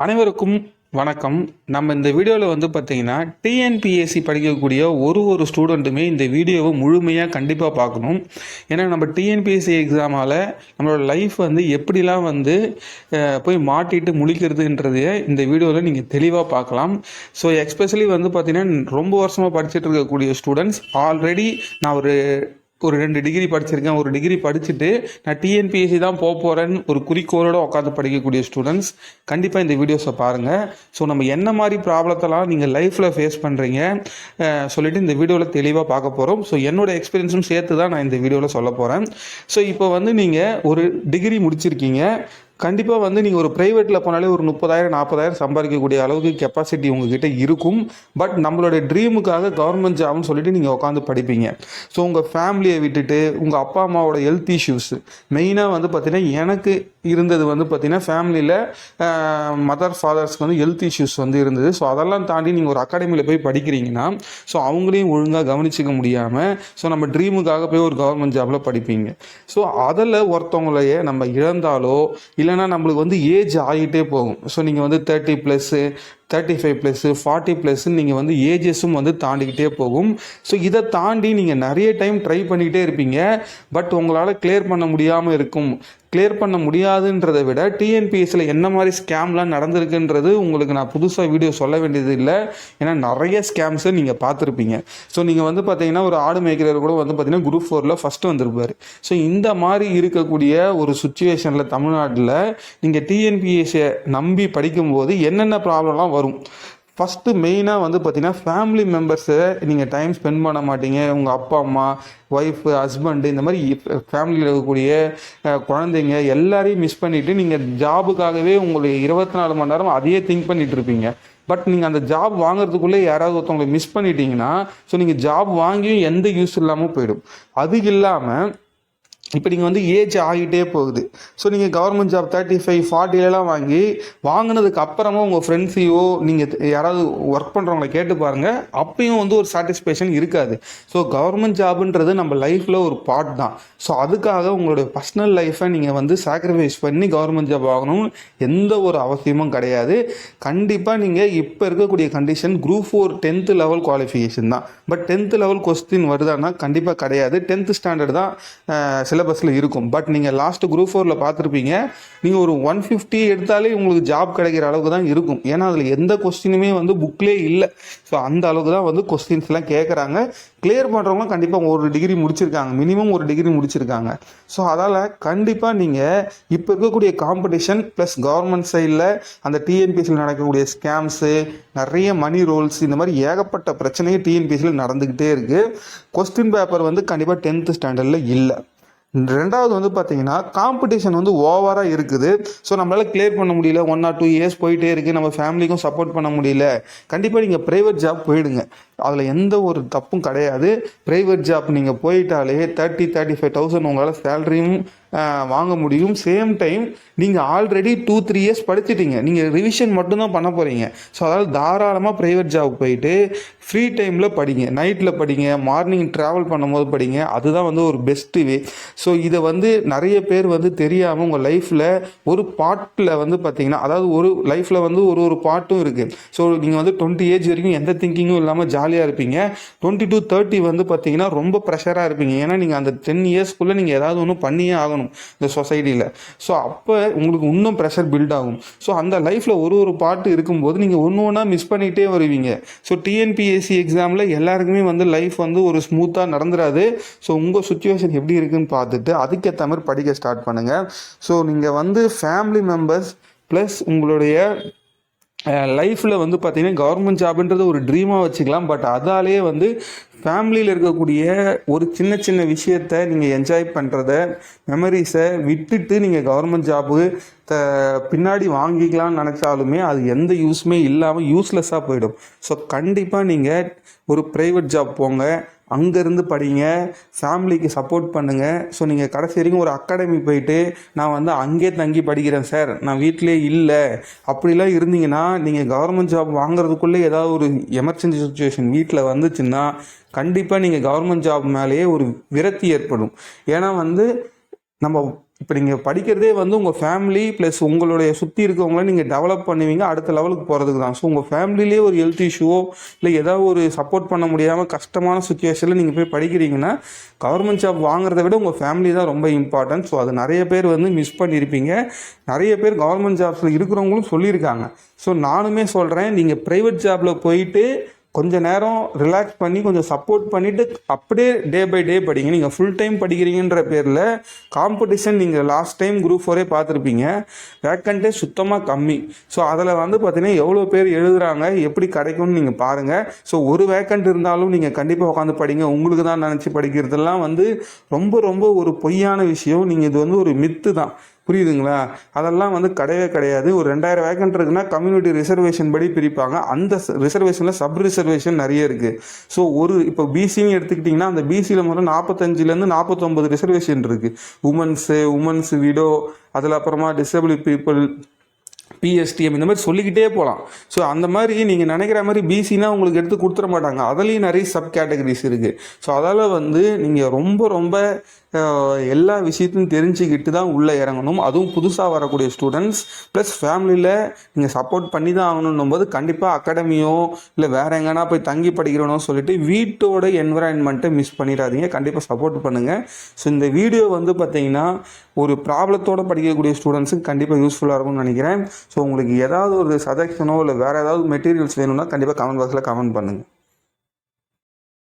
அனைவருக்கும் வணக்கம். நம்ம இந்த வீடியோவில் வந்து பார்த்தீங்கன்னா டிஎன்பிஎஸ்சி படிக்கக்கூடிய ஒரு ஒரு ஸ்டூடெண்ட்டுமே இந்த வீடியோவை முழுமையாக கண்டிப்பாக பார்க்கணும். ஏன்னா நம்ம டிஎன்பிஎஸ்சி எக்ஸாமால் நம்மளோட லைஃப் வந்து எப்படிலாம் வந்து போய் மாட்டிட்டு முழிக்கிறதுன்றதைய இந்த வீடியோவில் நீங்கள் தெளிவாக பார்க்கலாம். ஸோ எக்ஸ்பெஷலி வந்து பார்த்தீங்கன்னா ரொம்ப வருஷமாக படிச்சுட்டு இருக்கக்கூடிய ஸ்டூடெண்ட்ஸ் ஆல்ரெடி நான் ஒரு ஒரு ரெண்டு டிகிரி படிச்சிருக்கேன். ஒரு டிகிரி படிச்சுட்டு நான் டிஎன்பிஎஸ்சி தான் போக போகிறேன்னு ஒரு குறிக்கோளோடு உட்காந்து படிக்கக்கூடிய ஸ்டூடெண்ட்ஸ் கண்டிப்பாக இந்த வீடியோஸை பாருங்கள் ஸோ நம்ம என்ன மாதிரி ப்ராப்ளத்தெல்லாம் நீங்கள் லைஃப்பில் ஃபேஸ் பண்ணுறீங்க சொல்லிவிட்டு இந்த வீடியோவில் தெளிவாக பார்க்க போகிறோம் ஸோ என்னோட எக்ஸ்பீரியன்ஸும் சேர்த்து தான் நான் இந்த வீடியோவில் சொல்ல போகிறேன் ஸோ இப்போ வந்து நீங்கள் ஒரு டிகிரி முடிச்சிருக்கீங்க. கண்டிப்பாக வந்து நீங்கள் ஒரு ப்ரைவேட்டில் போனாலே ஒரு முப்பதாயிரம் நாற்பதாயிரம் சம்பாதிக்கக்கூடிய அளவுக்கு கெப்பாசிட்டி உங்ககிட்ட இருக்கும். பட் நம்மளோட ட்ரீமுக்காக கவர்மெண்ட் ஜாப்னு சொல்லிட்டு நீங்கள் உட்காந்து படிப்பீங்க. ஸோ உங்கள் ஃபேமிலியை விட்டுட்டு உங்கள் அப்பா அம்மாவோட ஹெல்த் இஷ்யூஸ் மெயினாக வந்து பார்த்தீங்கன்னா எனக்கு இருந்தது வந்து பார்த்தீங்கன்னா ஃபேமிலியில் மதர் ஃபாதர்ஸ்க்கு வந்து ஹெல்த் இஷ்யூஸ் வந்து இருந்தது. ஸோ அதெல்லாம் தாண்டி நீங்கள் ஒரு அகாடமியில் போய் படிக்கிறீங்கன்னா ஸோ அவங்களையும் ஒழுங்காக கவனிச்சிக்க முடியாமல் ஸோ நம்ம ட்ரீமுக்காக போய் ஒரு கவர்மெண்ட் ஜாபில் படிப்பீங்க. ஸோ அதில் ஒருத்தவங்களையே நம்ம இழந்தாலோ இல்லை இல்லைன்னா நம்மளுக்கு வந்து ஏஜ் ஆகிட்டே போகும். ஸோ நீங்கள் வந்து thirty plus thirty five plus forty plus நீங்கள் வந்து ஏஜஸும் வந்து தாண்டிக்கிட்டே போகும். ஸோ இதை தாண்டி நீங்கள் நிறைய டைம் ட்ரை பண்ணிக்கிட்டே இருப்பீங்க. பட் உங்களால் கிளியர் பண்ண முடியாமல் இருக்கும். கிளியர் பண்ண முடியாதுன்றதை விட டிஎன்பிஎஸ்சியில் என்ன மாதிரி ஸ்கேம்லாம் நடந்திருக்குன்றது உங்களுக்கு நான் புதுசாக வீடியோ சொல்ல வேண்டியது இல்லை. ஏன்னா நிறைய ஸ்கேம்ஸை நீங்கள் பார்த்துருப்பீங்க. ஸோ நீங்கள் வந்து பார்த்தீங்கன்னா ஒரு ஆடு மேய்க்கிறவர் கூட வந்து பார்த்தீங்கன்னா குரூப் ஃபோரில் ஃபஸ்ட்டு வந்திருப்பார். ஸோ இந்த மாதிரி இருக்கக்கூடிய ஒரு சுச்சுவேஷனில் தமிழ்நாட்டில் நீங்கள் டிஎன்பிஎஸ்சியை நம்பி படிக்கும்போது என்னென்ன ப்ராப்ளம்லாம் வரும்? வரும். ஃபஸ்ட்டு மெயினாக வந்து பார்த்தீங்கன்னா ஃபேமிலி மெம்பர்ஸை நீங்கள் டைம் ஸ்பெண்ட் பண்ண மாட்டீங்க. உங்கள் அப்பா அம்மா ஒய்ஃபு ஹஸ்பண்டு இந்த மாதிரி ஃபேமிலியில் இருக்கக்கூடிய குழந்தைங்க எல்லாரையும் மிஸ் பண்ணிவிட்டு நீங்கள் ஜாபுக்காகவே உங்களுக்கு இருபத்தி நாலு மணி நேரம் அதையே திங்க் பண்ணிட்டு இருப்பீங்க. பட் நீங்கள் அந்த ஜாப் வாங்குறதுக்குள்ளே யாராவது ஒருத்தவங்களை மிஸ் பண்ணிட்டீங்கன்னா ஸோ நீங்கள் ஜாப் வாங்கியும் எந்த யூஸ் இல்லாமல் போயிடும். அது இல்லாமல் இப்போ நீங்கள் வந்து ஏஜ் ஆகிட்டே போகுது. ஸோ நீங்கள் கவர்மெண்ட் ஜாப் தேர்ட்டி ஃபைவ் ஃபார்ட்டிலலாம் வாங்கி வாங்கினதுக்கு அப்புறமா உங்கள் ஃப்ரெண்ட்ஸையோ நீங்கள் யாராவது ஒர்க் பண்ணுறவங்கள கேட்டு பாருங்கள் அப்பயும் வந்து ஒரு சாட்டிஸ்ஃபேக்ஷன் இருக்காது. ஸோ கவர்மெண்ட் ஜாப்ன்றது நம்ம லைஃப்பில் ஒரு பார்ட் தான். ஸோ அதுக்காக உங்களுடைய பர்சனல் லைஃப்பை நீங்கள் வந்து சாக்ரிஃபைஸ் பண்ணி கவர்மெண்ட் ஜாப் ஆகணும்னு எந்த ஒரு அவசியமும் கிடையாது. கண்டிப்பாக நீங்கள் இப்போ இருக்கக்கூடிய condition group four tenth level qualification தான். பட் டென்த்து லெவல் கொஸ்டின் வருதான்னா கண்டிப்பாக கிடையாது. டென்த்து ஸ்டாண்டர்ட் தான் சில சிலபஸில் இருக்கும். பட் நீங்கள் லாஸ்ட்டு குரூப் ஃபோரில் பார்த்துருப்பீங்க நீங்கள் ஒரு ஒன் ஃபிஃப்டி எடுத்தாலே உங்களுக்கு ஜாப் கிடைக்கிற அளவுக்கு தான் இருக்கும். ஏன்னா அதில் எந்த கொஸ்டினுமே வந்து புக்லேயே இல்லை. ஸோ அந்த அளவுக்கு தான் வந்து கொஸ்டின்ஸ்லாம் கேட்குறாங்க கிளியர் பண்ணுறவங்க கண்டிப்பாக ஒரு டிகிரி முடிச்சிருக்காங்க. மினிமம் ஒரு டிகிரி முடிச்சிருக்காங்க. ஸோ அதால் கண்டிப்பாக நீங்கள் இப்போ இருக்கக்கூடிய காம்படிஷன் ப்ளஸ் கவர்மெண்ட் சைடில் அந்த டிஎன்பிஎஸ்சியில் நடக்கக்கூடிய ஸ்கேம்ஸு நிறைய மணி ரோல்ஸ் இந்த மாதிரி ஏகப்பட்ட பிரச்சனையே டிஎன்பிஎஸ்சியில் நடந்துக்கிட்டே இருக்குது கொஸ்டின் பேப்பர் வந்து கண்டிப்பாக டென்த்து ஸ்டாண்டர்டில் இல்லை. ரெண்டாவது வந்து பார்த்தீங்கன்னா காம்படிஷன் வந்து ஓவராக இருக்குது. ஸோ நம்மளால் கிளியர் பண்ண முடியல. ஒன் ஆர் டூ இயர்ஸ் போயிட்டே இருக்குது நம்ம ஃபேமிலிக்கும் சப்போர்ட் பண்ண முடியல. கண்டிப்பாக நீங்கள் ப்ரைவேட் ஜாப் போயிடுங்க. அதில் எந்த ஒரு தப்பும் கிடையாது. ப்ரைவேட் ஜாப் நீங்கள் போயிட்டாலே தேர்ட்டி தேர்ட்டி ஃபைவ் தௌசண்ட் உங்களால் சேலரியும் வாங்க முடியும். சேம் டைம் நீங்கள் ஆல்ரெடி டூ த்ரீ இயர்ஸ் படிச்சிட்டீங்க. நீங்கள் ரிவிஷன் மட்டும்தான் பண்ண போகிறீங்க ஸோ அதாவது தாராளமாக ப்ரைவேட் ஜாப் போயிட்டு ஃப்ரீ டைமில் படிங்க. நைட்டில் படிங்க மார்னிங் ட்ராவல் பண்ணும்போது படிங்க. அதுதான் வந்து ஒரு பெஸ்ட்டு வே ஸோ இதை வந்து நிறைய பேர் வந்து தெரியாமல் உங்கள் லைஃப்பில் ஒரு பாட்டில் வந்து பார்த்தீங்கன்னா அதாவது ஒரு லைஃப்பில் வந்து ஒரு ஒரு பாட்டும் இருக்குது ஸோ நீங்கள் வந்து டுவெண்ட்டி ஏஜ் வரைக்கும் எந்த திங்கிங்கும் இல்லாமல் ஜாலியாக இருப்பீங்க. டுவெண்ட்டி டு தேர்ட்டி வந்து பார்த்தீங்கன்னா ரொம்ப ப்ரெஷராக இருப்பீங்க. ஏன்னா நீங்கள் அந்த டென் இயர்ஸ்க்குள்ளே நீங்கள் ஏதாவது ஒன்று பண்ணியே ஆகணும். இந்த சொசைட்டியில் ஸோ அப்போ உங்களுக்கு இன்னும் ப்ரெஷர் பில்ட் ஆகும். ஸோ அந்த லைஃப்பில் ஒரு ஒரு பாட்டு இருக்கும்போது நீங்கள் ஒன்று ஒன்றா மிஸ் பண்ணிகிட்டே வருவீங்க. ஸோ டிஎன்பிஎஸ்சி எக்ஸாமில் எல்லாருக்குமே வந்து லைஃப் வந்து ஒரு ஸ்மூத்தாக நடந்துடாது ஸோ உங்கள் சுச்சுவேஷன் எப்படி இருக்குன்னு பார்த்துட்டு அதுக்கேற்ற மாதிரி படிக்க ஸ்டார்ட் பண்ணுங்கள் ஸோ நீங்கள் வந்து ஃபேமிலி மெம்பர்ஸ் ப்ளஸ் உங்களுடைய லைஃப்பில் வந்து பார்த்தீங்கன்னா கவர்மெண்ட் ஜாப்ன்றது ஒரு ட்ரீமாக வச்சுக்கலாம். பட் அதாலேயே வந்து ஃபேமிலியில் இருக்கக்கூடிய ஒரு சின்ன சின்ன விஷயத்த நீங்கள் என்ஜாய் பண்ணுறத மெமரிஸை விட்டுட்டு நீங்கள் கவர்மெண்ட் ஜாப்பு த பின்னாடி வாங்கிக்கலாம்னு நினச்சாலுமே அது எந்த யூஸுமே இல்லாமல் யூஸ்லெஸ்ஸாக போயிடும். ஸோ கண்டிப்பாக நீங்கள் ஒரு ப்ரைவேட் ஜாப் போங்க. அங்கேருந்து படிங்க ஃபேமிலிக்கு சப்போர்ட் பண்ணுங்கள் ஸோ நீங்கள் கடைசி வரைக்கும் ஒரு அகாடமி போயிட்டு நான் வந்து அங்கேயே தங்கி படிக்கிறேன் சார் நான் வீட்டிலே இல்லை. அப்படிலாம் இருந்தீங்கன்னா நீங்கள் கவர்மெண்ட் ஜாப் வாங்குறதுக்குள்ளே ஏதாவது ஒரு எமர்ஜென்சி சுச்சுவேஷன் வீட்டில் வந்துச்சுன்னா கண்டிப்பாக நீங்கள் கவர்மெண்ட் ஜாப் மேலேயே ஒரு விரக்தி ஏற்படும். ஏன்னா வந்து நம்ம இப்போ நீங்கள் படிக்கிறதே வந்து உங்கள் ஃபேமிலி ப்ளஸ் உங்களுடைய சுற்றி இருக்கவங்கள நீங்கள் டெவலப் பண்ணுவீங்க அடுத்த லெவலுக்கு போகிறதுக்கு தான் ஸோ உங்கள் ஃபேமிலிலேயே ஒரு ஹெல்த் இஷ்யூவோ இல்லை ஏதாவது ஒரு சப்போர்ட் பண்ண முடியாமல் கஷ்டமான சுச்சுவேஷனில் நீங்கள் போய் படிக்கிறீங்கன்னா கவர்மெண்ட் ஜாப் வாங்குறத விட உங்கள் ஃபேமிலி தான் ரொம்ப இம்பார்ட்டன்ட் ஸோ அது நிறைய பேர் வந்து மிஸ் பண்ணியிருப்பீங்க நிறைய பேர் கவர்மெண்ட் ஜாப்ஸில் இருக்கிறவங்களும் சொல்லியிருக்காங்க. ஸோ நானுமே சொல்கிறேன் நீங்கள் ப்ரைவேட் ஜாபில் போயிட்டு கொஞ்ச நேரம் ரிலாக்ஸ் பண்ணி கொஞ்சம் சப்போர்ட் பண்ணிவிட்டு அப்படியே டே பை டே படிங்க. நீங்கள் ஃபுல் டைம் படிக்கிறீங்கன்ற பேரில் காம்படிஷன் நீங்கள் லாஸ்ட் டைம் குரூப் ஃபோரே பார்த்துருப்பீங்க. வேக்கண்ட்டே சுத்தமாக கம்மி. ஸோ அதில் வந்து பார்த்தீங்கன்னா எவ்வளோ பேர் எழுதுறாங்க எப்படி கிடைக்கும்னு நீங்கள் பாருங்கள் ஸோ ஒரு வேக்கண்ட் இருந்தாலும் நீங்கள் கண்டிப்பாக உட்காந்து படிங்க. உங்களுக்கு தான் நினச்சி படிக்கிறதெல்லாம் வந்து ரொம்ப ரொம்ப ஒரு பொய்யான விஷயம். நீங்கள் இது வந்து ஒரு மித்து தான். புரியுதுங்களா? அதெல்லாம் வந்து கிடையவே கிடையாது. ஒரு ரெண்டாயிரம் வேக்கன்ட் இருக்குன்னா கம்யூனிட்டி ரிசர்வேஷன் படி பிரிப்பாங்க. அந்த ரிசர்வேஷனில் சப் ரிசர்வேஷன் நிறைய இருக்குது ஸோ ஒரு இப்போ பிசின்னு எடுத்துக்கிட்டிங்கன்னா அந்த பிசியில் முதல்ல நாற்பத்தஞ்சிலேருந்து நாற்பத்தொம்பது ரிசர்வேஷன் இருக்குது உமன்ஸு உமன்ஸ் விடோ அதில் அப்புறமா டிசபிள் பீப்புள் பிஎஸ்டிஎம் இந்த மாதிரி சொல்லிக்கிட்டே போகலாம் ஸோ அந்த மாதிரி நீங்கள் நினைக்கிற மாதிரி பிசினா உங்களுக்கு எடுத்து கொடுத்துட மாட்டாங்க. அதுலேயும் நிறைய சப் கேட்டகரிஸ் இருக்குது ஸோ அதால் வந்து நீங்கள் ரொம்ப ரொம்ப எல்லா விஷயத்தையும் தெரிஞ்சுக்கிட்டு தான் உள்ளே இறங்கணும். அதுவும் புதுசாக வரக்கூடிய ஸ்டூடெண்ட்ஸ் ப்ளஸ் ஃபேமிலியில் நீங்கள் சப்போர்ட் பண்ணி தான் ஆகணுன்னும் போது கண்டிப்பாக அகாடமியோ இல்லை வேறு எங்கன்னா போய் தங்கி படிக்கிறனோ சொல்லிட்டு வீட்டோட என்விரான்மெண்ட்டை மிஸ் பண்ணிடாதீங்க. கண்டிப்பாக சப்போர்ட் பண்ணுங்கள் ஸோ இந்த வீடியோ வந்து பார்த்தீங்கன்னா ஒரு ப்ராப்ளத்தோடு படிக்கக்கூடிய ஸ்டூடெண்ட்ஸுக்கு கண்டிப்பாக யூஸ்ஃபுல்லாக இருக்கும்னு நினைக்கிறேன். ஸோ உங்களுக்கு ஏதாவது ஒரு சஜஷனோ இல்லை வேறு ஏதாவது மெட்டீரியல்ஸ் வேணும்னா கண்டிப்பாக கமெண்ட் பாக்ஸில் கமெண்ட் பண்ணுங்கள்